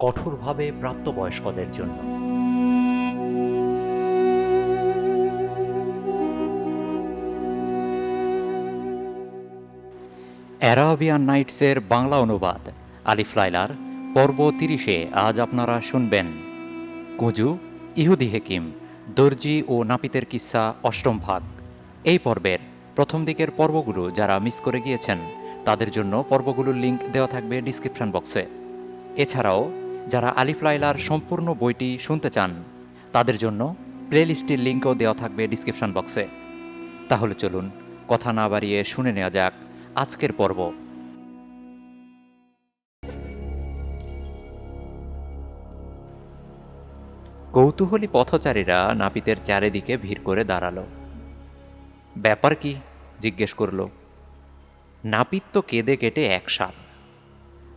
কঠোরভাবে প্রাপ্তবয়স্কদের জন্য। অ্যারাবিয়ান নাইটসের বাংলা অনুবাদ, আলিফ লাইলার, পর্ব তিরিশে আজ আপনারা শুনবেন। কুজু, ইহুদি হেকিম, দর্জি ও নাপিতের কিস্সা অষ্টম ভাগ। এই পর্বের প্রথম দিকের পর্বগুলো যারা মিস করে গিয়েছেন, তাদের জন্য পর্বগুলোর লিংক দেওয়া থাকবে ডিসক্রিপশন বক্সে। এছাড়াও যারা আলিফ লাইলার সম্পূর্ণ বইটি শুনতে চান, তাদের জন্য প্লেলিস্টের লিঙ্কও দেওয়া থাকবে ডিসক্রিপশন বক্সে। তাহলে চলুন, কথা না বাড়িয়ে শুনে নেওয়া যাক আজকের পর্ব। কৌতূহলী পথচারীরা নাপিতের চারিদিকে ভিড় করে দাঁড়াল। ব্যাপার কি? জিজ্ঞেস করল। নাপিত তো কেঁদে কেটে একসাথ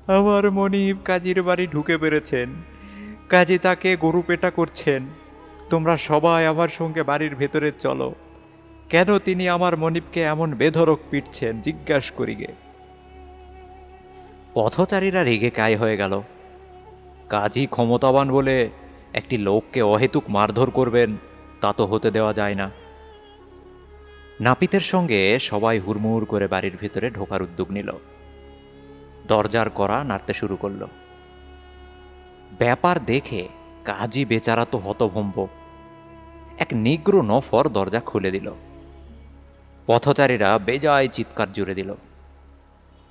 আমার মনিব কাজীর বাড়ি ঢুকে পেরেছেন কাজী তাকে গরু পেটা করছেন। তোমরা সবাই আমার সঙ্গে বাড়ির ভেতরে চলো। কেন তিনি আমার মনিবকে এমন বেধরক পিটছেন, জিজ্ঞাস করিগে। পথচারীরা রেগে কায় হয়ে গেল। কাজী ক্ষমতাবান বলে একটি লোককে অহেতুক মারধর করবেন, তা তো হতে দেওয়া যায় না। নাপিতের সঙ্গে সবাই হুড়মুড় করে বাড়ির ভিতরে ঢোকার উদ্যোগ নিল। দরজার করা নাড়তে শুরু করল। ব্যাপার দেখে কাজী বেচারা তো হতভম্ব। এক নিগ্র নফর দরজা খুলে দিল। পথচারীরা বেজায় চিৎকার জুড়ে দিল।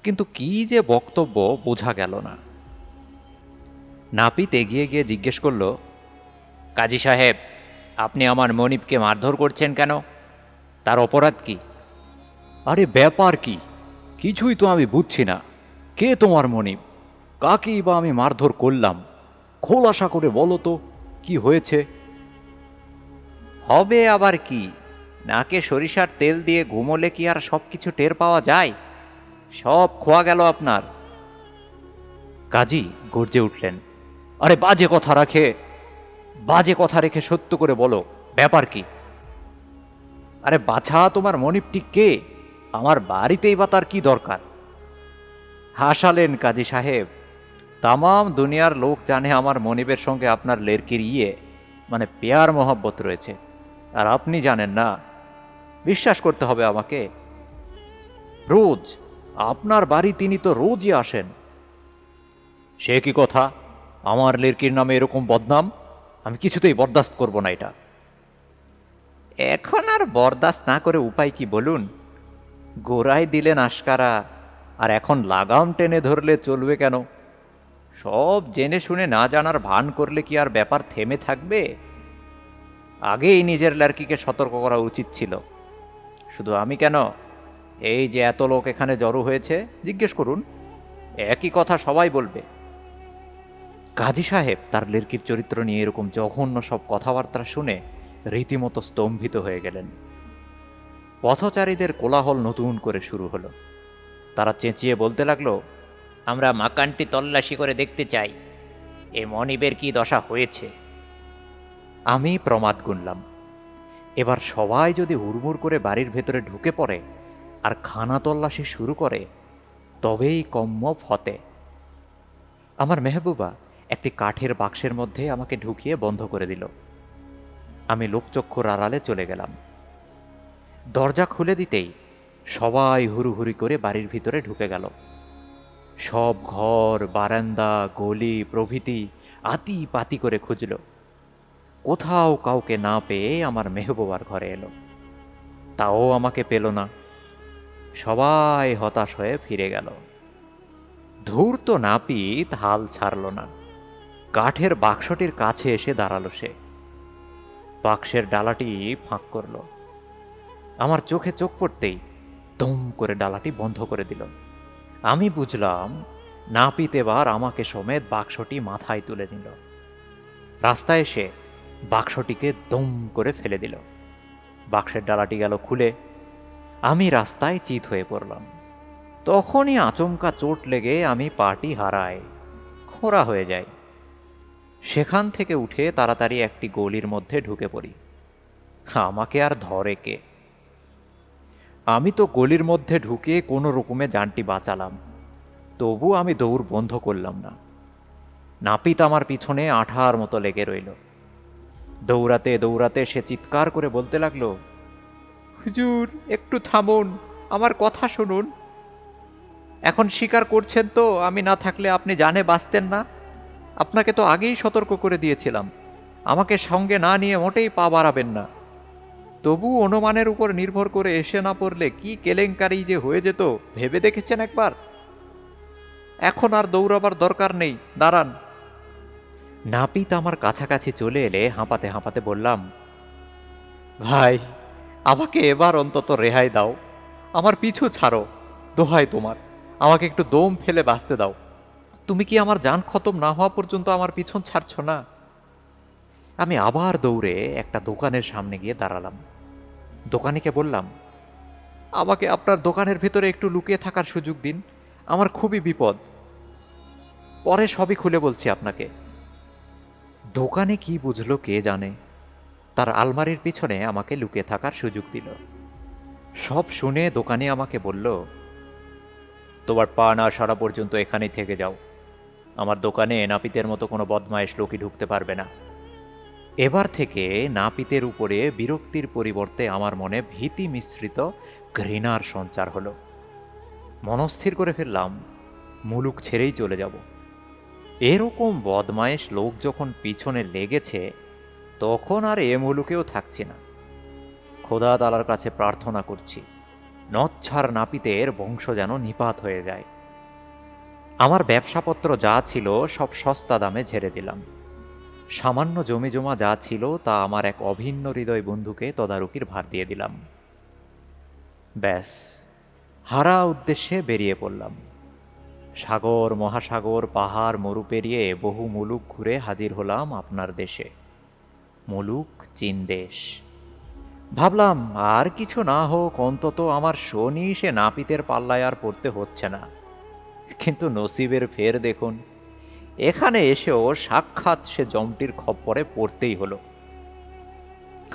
কিন্তু কি যে বক্তব্য বোঝা গেল না। নাপিত এগিয়ে গিয়ে জিজ্ঞেস করল, কাজী সাহেব, আপনি আমার মনিবকে মারধর করছেন কেন? তার অপরাধ কি? আরে, ব্যাপার কি? কিছুই তো আমি বুঝছি না। কে তোমার মনিব কাকেই বা আমি মারধর করলাম? খোলাসা করে বলো তো কি হয়েছে? হবে আবার কি? নাকে সরিষার তেল দিয়ে ঘুমোলে কি আর সব কিছু টের পাওয়া যায়? সব খোয়া গেল আপনার। কাজী গর্জে উঠলেন। আরে বাজে কথা রাখে। বাজে কথা রেখে সত্য করে বলো ব্যাপার কি? আরে বাছা তোমার মনিবটি কে? আমার বাড়িতেই বা তার কি দরকার? হাসালেন কাজী সাহেব। তামাম দুনিয়ার লোক জানে আমার মনিবের সঙ্গে আপনার লেরকির ইয়ে মানে পেয়ার মহব্বত রয়েছে। আর আপনি জানেন না, বিশ্বাস করতে হবে আমাকে। রোজ, আপনার বাড়ি তিনি তো রোজই আসেন। সে কি কথা? আমার লেরকির নামে এরকম বদনাম? আমি কিছুতেই বরদাস্ত করব না এটা। এখন আর বরদাস্ত না করে উপায় কি বলুন? গোড়ায় দিলেন আশকারা আর এখন লাগাম টেনে ধরলে চলবে কেন? সব জেনে শুনে না জানার ভান করলে কি আর ব্যাপার থেমে থাকবে? আগেই নিজের লার্কিকে সতর্ক করা উচিত ছিল। শুধু আমি কেন? এই যে এত লোক এখানে জড়ো হয়েছে, জিজ্ঞেস করুন। একই কথা সবাই বলবে। কাজী সাহেব তার লেরকির চরিত্র নিয়ে এরকম জঘন্য সব কথাবার্তা শুনে রীতিমতো স্তম্ভিত হয়ে গেলেন। পথচারীদের কোলাহল নতুন করে শুরু হলো। তারা চেঁচিয়ে বলতে লাগল, আমরা মাকানটি তল্লাশি করে দেখতে চাই। এ মনিবের কি দশা হয়েছে? আমি প্রমাদ গুনলাম। এবার সবাই যদি হুড়মুড় করে বাড়ির ভেতরে ঢুকে পড়ে আর খানা তল্লাশি শুরু করে, তবেই কম্ম ফতে আমার মেহবুবা একটি কাঠের বাক্সের মধ্যে আমাকে ঢুকিয়ে বন্ধ করে দিল। আমি লোকচক্ষুর আড়ালে চলে গেলাম। দরজা খুলে দিতেই সবাই হুড়ুহুড়ি করে বাড়ির ভিতরে ঢুকে গেল। সব ঘর, বারান্দা, গলি, প্রভৃতি আতি পাতি করে খুঁজল। কোথাও কাউকে না পেয়ে আমার মেহবুবার ঘরে এলো। তাও আমাকে পেল না। সবাই হতাশ হয়ে ফিরে গেল। ধূর্ত নাপিত হাল ছাড়ল না। কাঠের বাক্সটির কাছে এসে দাঁড়াল সে। বাক্সের ডালাটি ফাঁক করল। আমার চোখে চোখ পড়তেই দম করে ডালাটি বন্ধ করে দিল। আমি বুঝলাম, নাপিত এবার আমাকে সমেত বাক্সটি মাথায় তুলে নিল। রাস্তায় এসে বাক্সটিকে দম করে ফেলে দিল। বাক্সের ডালাটি গেল খুলে। আমি রাস্তায় চিত হয়ে পড়লাম। তখনই আচমকা চোট লেগে আমি পাটি হারাই, খোঁড়া হয়ে যায় সেখান থেকে উঠে তাড়াতাড়ি একটি গলির মধ্যে ঢুকে পড়ি। আমাকে আর ধরে কে? আমি তো গলির মধ্যে ঢুকে কোনো রকমে যানটি বাঁচালাম। তবু আমি দৌড় বন্ধ করলাম না। নাপিত আমার পিছনে আঠার মতো লেগে রইল। দৌড়াতে দৌড়াতে সে চিৎকার করে বলতে লাগল, হুজুর, একটু থামুন, আমার কথা শুনুন। এখন স্বীকার করছেন তো, আমি না থাকলে আপনি জানে বাঁচতেন না। আপনাকে তো আগেই সতর্ক করে দিয়েছিলাম। আমাকে সঙ্গে না নিয়ে মোটেই পা বাড়াবেন না। তবু অনুমানের উপর নির্ভর করে এসে না পড়লে কি কেলেঙ্কারি যে হয়ে যেত, ভেবে দেখেছেন একবার? এখন আর দৌড়াবার দরকার নেই, দাঁড়ান। নাপিত আমার কাছাকাছি চলে এলে হাঁপাতে হাঁপাতে বললাম, ভাই, আমাকে এবার অন্তত রেহাই দাও। আমার পিছু ছাড়ো, দোহাই তোমার। আমাকে একটু দম ফেলে বাঁচতে দাও। তুমি কি আমার যান খতম না হওয়া পর্যন্ত আমার পিছন ছাড়ছ না? আমি আবার দৌড়ে একটা দোকানের সামনে গিয়ে দাঁড়ালাম। দোকানিকে বললাম, আমাকে আপনার দোকানের ভেতরে একটু লুকিয়ে থাকার সুযোগ দিন, আমার খুবই বিপদ। পরে সবই খুলে বলছি আপনাকে। দোকানে কি বুঝলো কে জানে? তার আলমারির পিছনে আমাকে লুকিয়ে থাকার সুযোগ দিল। সব শুনে দোকানে আমাকে বলল, তোমার পা না সারা পর্যন্ত এখানেই থেকে যাও। আমার দোকানে নাপিতের মতো কোনো বদমায়েশ লোকই ঢুকতে পারবে না। এবার থেকে নাপিতের উপরে বিরক্তির পরিবর্তে আমার মনে ভীতি মিশ্রিত ঘৃণার সঞ্চার হলো। মনস্থির করে ফেললাম, মুলুক ছেড়েই চলে যাব। এরকম বদমায়েশ লোক যখন পিছনে লেগেছে, তখন আর এ মুলুকেও থাকছি না। খোদা তালার কাছে প্রার্থনা করছি, নচ্ছার নাপিতের বংশ যেন নিপাত হয়ে যায়। আমার ব্যবসাপত্র যা ছিল সব সস্তা দামে ঝেড়ে দিলাম। সামান্য জমি জমা যা ছিল তা আমার এক অভিন্ন হৃদয় বন্ধুকে তদারকির ভার দিয়ে দিলাম। ব্যাস, হারা উদ্দেশ্যে বেরিয়ে পড়লাম। সাগর, মহাসাগর, পাহাড়, মরু পেরিয়ে বহু মুলুক ঘুরে হাজির হলাম আপনার দেশে। মুলুক, চীন দেশ। ভাবলাম, আর কিছু না হোক, অন্তত আমার শনি সে নাপিতের পাল্লায় আর পড়তে হচ্ছে না। কিন্তু নসিবের ফের দেখুন এখানে এসেও সাক্ষাৎ সে জমটির খপ্পরে পড়তেই হলো।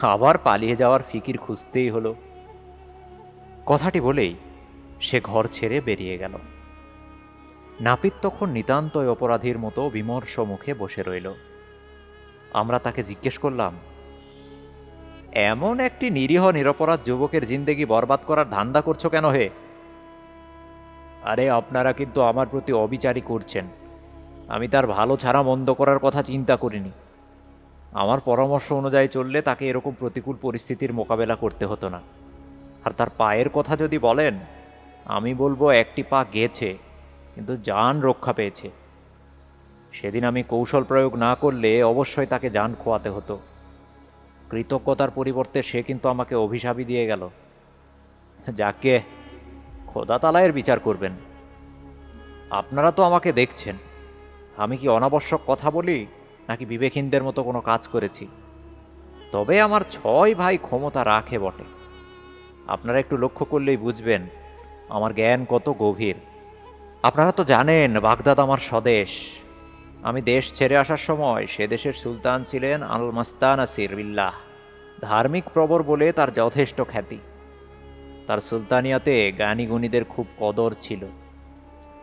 আবার পালিয়ে যাওয়ার ফিকির খুঁজতেই হলো। কথাটি বলেই সে ঘর ছেড়ে বেরিয়ে গেল। নাপিত তখন নিতান্তই অপরাধীর মতো বিমর্ষ মুখে বসে রইল। আমরা তাকে জিজ্ঞেস করলাম, এমন একটি নিরীহ নিরপরাধ যুবকের জিন্দেগি বরবাদ করার ধান্দা করছ কেন হে? আরে, আপনারা কিন্তু আমার প্রতি অবিচারই করছেন। আমি তার ভালো ছাড়া মন্দ করার কথা চিন্তা করিনি। আমার পরামর্শ অনুযায়ী চললে তাকে এরকম প্রতিকূল পরিস্থিতির মোকাবেলা করতে হতো না। আর তার পায়ের কথা যদি বলেন, আমি বলব একটি পা গেছে, কিন্তু যান রক্ষা পেয়েছে। সেদিন আমি কৌশল প্রয়োগ না করলে অবশ্যই তাকে যান খোয়াতে হতো। কৃতজ্ঞতার পরিবর্তে সে কিন্তু আমাকে অভিশাপই দিয়ে গেল। যাকে খোদা তালায়ের বিচার করবেন। আপনারা তো আমাকে দেখছেন। আমি কি অনাবশ্যক কথা বলি, নাকি বিবেকহীনদের মতো কোনো কাজ করেছি? তবে আমার ছয় ভাই ক্ষমতা রাখে বটে। আপনারা একটু লক্ষ্য করলেই বুঝবেন, আমার জ্ঞান কত গভীর। আপনারা তো জানেন, বাগদাদ আমার স্বদেশ। আমি দেশ ছেড়ে আসার সময় সে দেশের সুলতান ছিলেন আল মাস্তান আসির বিল্লাহ ধার্মিক প্রবর বলে তার যথেষ্ট খ্যাতি। তার সুলতানিয়াতে জ্ঞানী গুণীদের খুব কদর ছিল।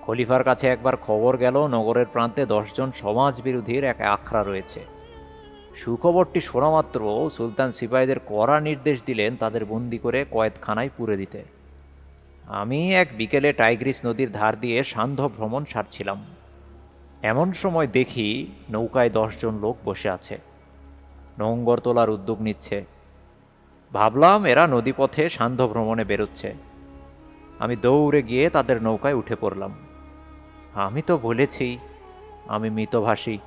খলিফার কাছে একবার খবর গেল, নগরের প্রান্তে দশজন সমাজ বিরোধীর এক আখড়া রয়েছে। সুখবরটি শোনা মাত্র সুলতান সিপাহীদের কড়া নির্দেশ দিলেন তাদের বন্দি করে কয়েদখানায় পুরে দিতে। আমি এক বিকেলে টাইগ্রিস নদীর ধার দিয়ে সান্ধ্য ভ্রমণ সারছিলাম। এমন সময় দেখি নৌকায় দশজন লোক বসে আছে। নোঙ্গর তোলার উদ্যোগ নিচ্ছে। ভাবলাম এরা নদীপথে সান্ধ্য ভ্রমণে বেরোচ্ছে। আমি দৌড়ে গিয়ে তাদের নৌকায় উঠে পড়লাম। আমি তো বলেছি, আমি মৃতভাষী।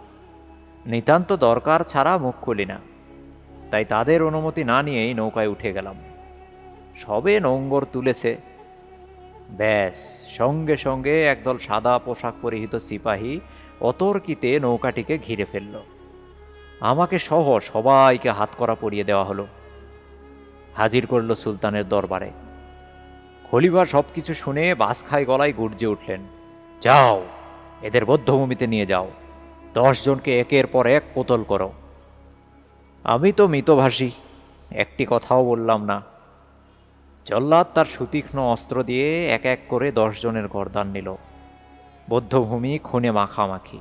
নিতান্ত দরকার ছাড়া মুখ খুলি না। তাই তাদের অনুমতি না নিয়েই নৌকায় উঠে গেলাম। সবে নোঙ্গর তুলেছে। ব্যাস, সঙ্গে সঙ্গে একদল সাদা পোশাক পরিহিত সিপাহী অতর্কিতে নৌকাটিকে ঘিরে ফেলল। আমাকে সহ সবাইকে হাত করা পরিয়ে দেওয়া হলো। হাজির করল সুলতানের দরবারে। খলিফা সব কিছু শুনে বাস খাই গলায় গর্জে উঠলেন। যাও, এদের বদ্ধভূমিতে নিয়ে যাও। দশ জনকে একের পর এক কোতল করো। আমি তো মৃতভাষী, একটি কথাও বললাম না। জল্লাদ তার সুতীক্ষ্ণ অস্ত্র দিয়ে এক এক করে দশ জনের গরদান নিল। বদ্ধভূমি খুনে মাখামাখি।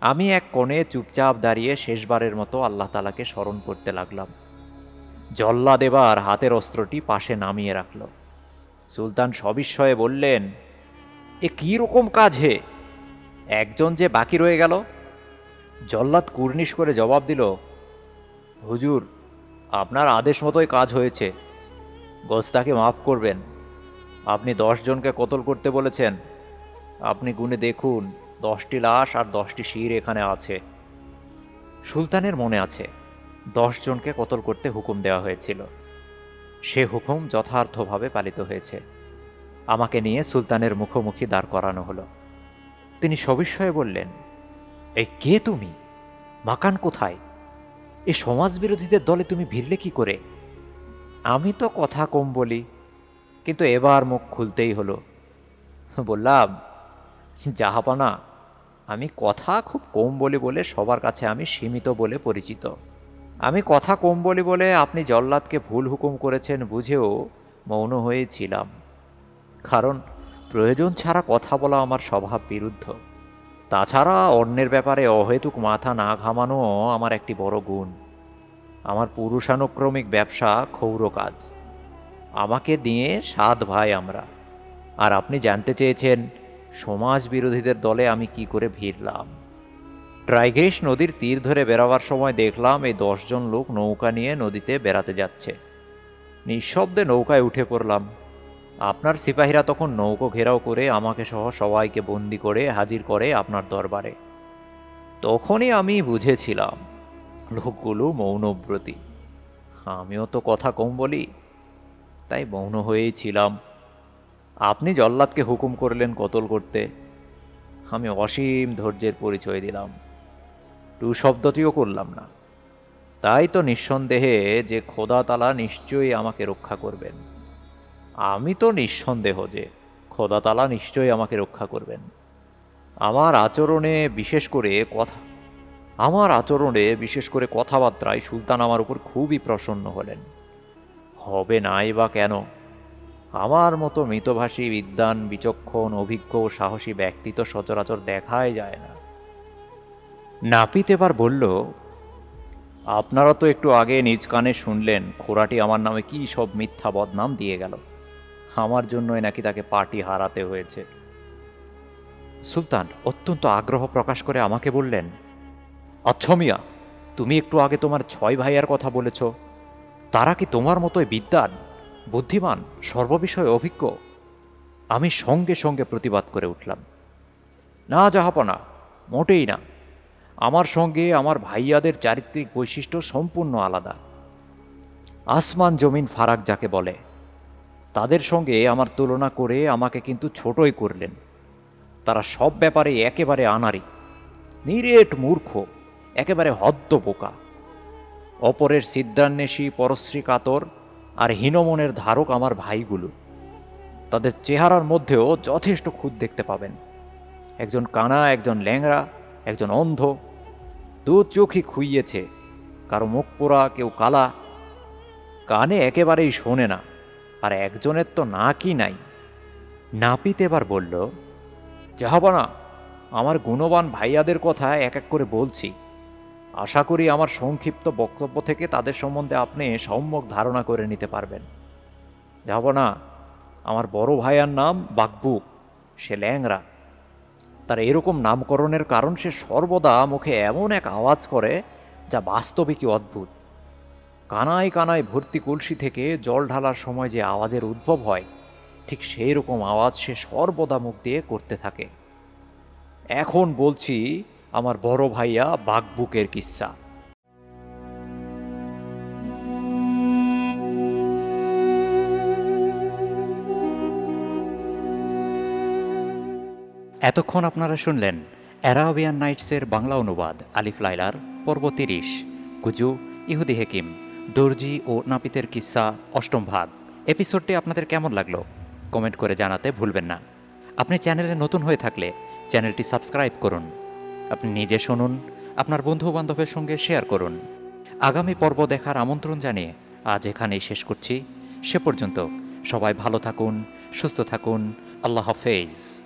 আমি এক কোণে চুপচাপ দাঁড়িয়ে শেষবারের মতো আল্লাহ তালাকে স্মরণ করতে লাগলাম। জল্লাদ এবার হাতের অস্ত্রটি পাশে নামিয়ে রাখল। সুলতান সবিস্ময়ে বললেন এ কী রকম কাজ হে? একজন যে বাকি রয়ে গেল। জল্লাদ কুর্নিশ করে জবাব দিল, হুজুর, আপনার আদেশ মতোই কাজ হয়েছে। গোস্তাকে মাফ করবেন। আপনি জনকে কতল করতে বলেছেন। আপনি গুনে দেখুন, দশটি লাশ আর দশটি শির এখানে আছে। সুলতানের মনে আছে জনকে কতল করতে হুকুম দেওয়া হয়েছিল। সে হুকুম যথার্থভাবে পালিত হয়েছে। আমাকে নিয়ে সুলতানের মুখোমুখি দাঁড় করানো হলো। তিনি সবিস্ময়ে বললেন এই কে তুমি? মাকান কোথায়? এ সমাজ বিরোধীদের দলে তুমি ভিড়লে কি করে? আমি তো কথা কম বলি, কিন্তু এবার মুখ খুলতেই হলো। বললাম জাহাপানা আমি কথা খুব কম বলি বলে সবার কাছে আমি সীমিত বলে পরিচিত। আমি কথা কম বলি বলে আপনি জল্লাদকে ভুল হুকুম করেছেন বুঝেও মৌন হয়েছিলাম। কারণ প্রয়োজন ছাড়া কথা বলা আমার স্বভাব বিরুদ্ধ। তাছাড়া অন্যের ব্যাপারে অহেতুক মাথা না ঘামানো আমার একটি বড় গুণ। আমার পুরুষানুক্রমিক ব্যবসা ক্ষৌর কাজ। আমাকে দিয়ে সাত ভাই আমরা। আর আপনি জানতে চেয়েছেন, সমাজ বিরোধীদের দলে আমি কি করে ভিড়লাম। ট্রাইগ্রিস নদীর তীর ধরে বেরাবার সময় দেখলাম এই দশজন লোক নৌকা নিয়ে নদীতে বেড়াতে যাচ্ছে। নিঃশব্দে নৌকায় উঠে পড়লাম। আপনার সিপাহীরা তখন নৌকো ঘেরাও করে আমাকে সহ সবাইকে বন্দি করে হাজির করে আপনার দরবারে। তখনই আমি বুঝেছিলাম, লোকগুলো মৌনব্রতী। আমিও তো কথা কম বলি, তাই মৌন হয়েই ছিলাম। আপনি জল্লাদকে হুকুম করলেন কতল করতে। আমি অসীম ধৈর্যের পরিচয় দিলাম। টু শব্দটিও করলাম না। তাই তো নিঃসন্দেহে যে খোদা তালা নিশ্চয়ই আমাকে রক্ষা করবেন। আমি তো নিঃসন্দেহ যে খোদা তালা নিশ্চয়ই আমাকে রক্ষা করবেন। আমার আচরণে বিশেষ করে কথা, আমার আচরণে বিশেষ করে কথাবার্তায় সুলতান আমার উপর খুবই প্রসন্ন হলেন। হবে নাই বা কেন? আমার মতো মৃতভাষী বিদ্যান বিচক্ষণ, অভিজ্ঞ ও সাহসী ব্যক্তি তো সচরাচর দেখাই যায় না। নাপিত এবার বলল, আপনারা তো একটু আগে নিজ কানে শুনলেন, খোরাটি আমার নামে কি সব মিথ্যা বদনাম দিয়ে গেল। আমার জন্যই নাকি তাকে পার্টি হারাতে হয়েছে। সুলতান অত্যন্ত আগ্রহ প্রকাশ করে আমাকে বললেন আচ্ছা মিয়া, তুমি একটু আগে তোমার ছয় ভাইয়ার কথা বলেছ। তারা কি তোমার মতোই বিদ্যান, বুদ্ধিমান, সর্ববিষয়ে অভিজ্ঞ? আমি সঙ্গে সঙ্গে প্রতিবাদ করে উঠলাম, না জাহাপনা, মোটেই না। আমার সঙ্গে আমার ভাইয়াদের চারিত্রিক বৈশিষ্ট্য সম্পূর্ণ আলাদা। আসমান জমিন ফারাক যাকে বলে তাদের সঙ্গে আমার তুলনা করে আমাকে কিন্তু ছোটই করলেন। তারা সব ব্যাপারে একেবারে আনারি নিরেট মূর্খ, একেবারে হদ্দ বোকা। অপরের সিদ্ধান্বেষী পরশ্রী কাতর আর হীনমনের ধারক আমার ভাইগুলো। তাদের চেহারার মধ্যেও যথেষ্ট খুদ দেখতে পাবেন। একজন কানা, একজন ল্যাংরা একজন অন্ধ। দু চোখই খুইয়েছে, কারও মুখ পোড়া, কেউ কালা। কানে একেবারেই শোনে না। আর একজনের তো না কি নাই। নাপিত এবার বলল না আমার গুণবান ভাইয়াদের কথা এক এক করে বলছি। আশা করি আমার সংক্ষিপ্ত বক্তব্য থেকে তাদের সম্বন্ধে আপনি সম্যক ধারণা করে নিতে পারবেন। যাব না আমার বড় ভাইয়ার নাম বাকবুক সে ল্যাংরা তার এরকম নামকরণের কারণ সে সর্বদা মুখে এমন এক আওয়াজ করে যা বাস্তবিকই অদ্ভুত। কানায় কানায় ভর্তি কলসি থেকে জল ঢালার সময় যে আওয়াজের উদ্ভব হয়, ঠিক সেই রকম আওয়াজ সে সর্বদা মুখ দিয়ে করতে থাকে। এখন বলছি আমার বড় ভাইয়া বাঘবুকের কিস্সা এতক্ষণ আপনারা শুনলেন অ্যারাবিয়ান নাইটসের বাংলা অনুবাদ আলিফ লাইলার পর্ব তিরিশ কুজু ইহুদি হেকিম। দর্জি ও নাপিতের কিস্সা অষ্টম ভাগ। এপিসোডটি আপনাদের কেমন লাগল? কমেন্ট করে জানাতে ভুলবেন না। আপনি চ্যানেলে নতুন হয়ে থাকলে চ্যানেলটি সাবস্ক্রাইব করুন। আপনি নিজে শুনুন, আপনার বন্ধু বান্ধবের সঙ্গে শেয়ার করুন। আগামী পর্ব দেখার আমন্ত্রণ জানিয়ে আজ এখানেই শেষ করছি। সে পর্যন্ত সবাই ভালো থাকুন, সুস্থ থাকুন। আল্লাহ হাফেজ।